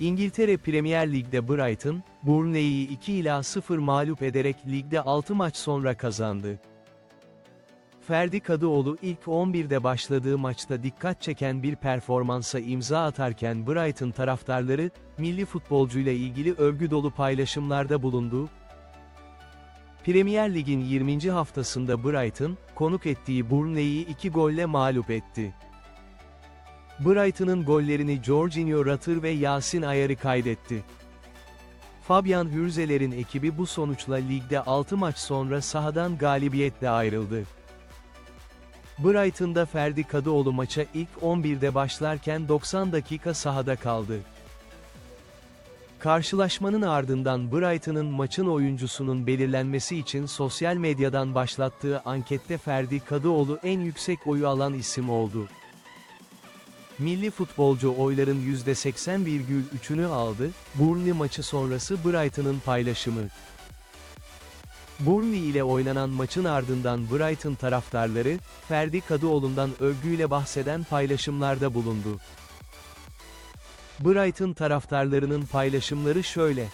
İngiltere Premier Lig'de Brighton, Burnley'i 2 ila 0 mağlup ederek ligde 6 maç sonra kazandı. Ferdi Kadıoğlu ilk 11'de başladığı maçta dikkat çeken bir performansa imza atarken Brighton taraftarları, milli futbolcuyla ilgili övgü dolu paylaşımlarda bulundu. Premier Lig'in 20. haftasında Brighton, konuk ettiği Burnley'i 2 golle mağlup etti. Brighton'ın gollerini Jorginho Rutter ve Yasin Ayar'ı kaydetti. Fabian Hürzeler'in ekibi bu sonuçla ligde 6 maç sonra sahadan galibiyetle ayrıldı. Brighton'da Ferdi Kadıoğlu maça ilk 11'de başlarken 90 dakika sahada kaldı. Karşılaşmanın ardından Brighton'ın maçın oyuncusunun belirlenmesi için sosyal medyadan başlattığı ankette Ferdi Kadıoğlu en yüksek oyu alan isim oldu. Milli futbolcu oyların %80,3'ünü aldı, Burnley maçı sonrası Brighton'ın paylaşımı. Burnley ile oynanan maçın ardından Brighton taraftarları, Ferdi Kadıoğlu'ndan övgüyle bahseden paylaşımlarda bulundu. Brighton taraftarlarının paylaşımları şöyle.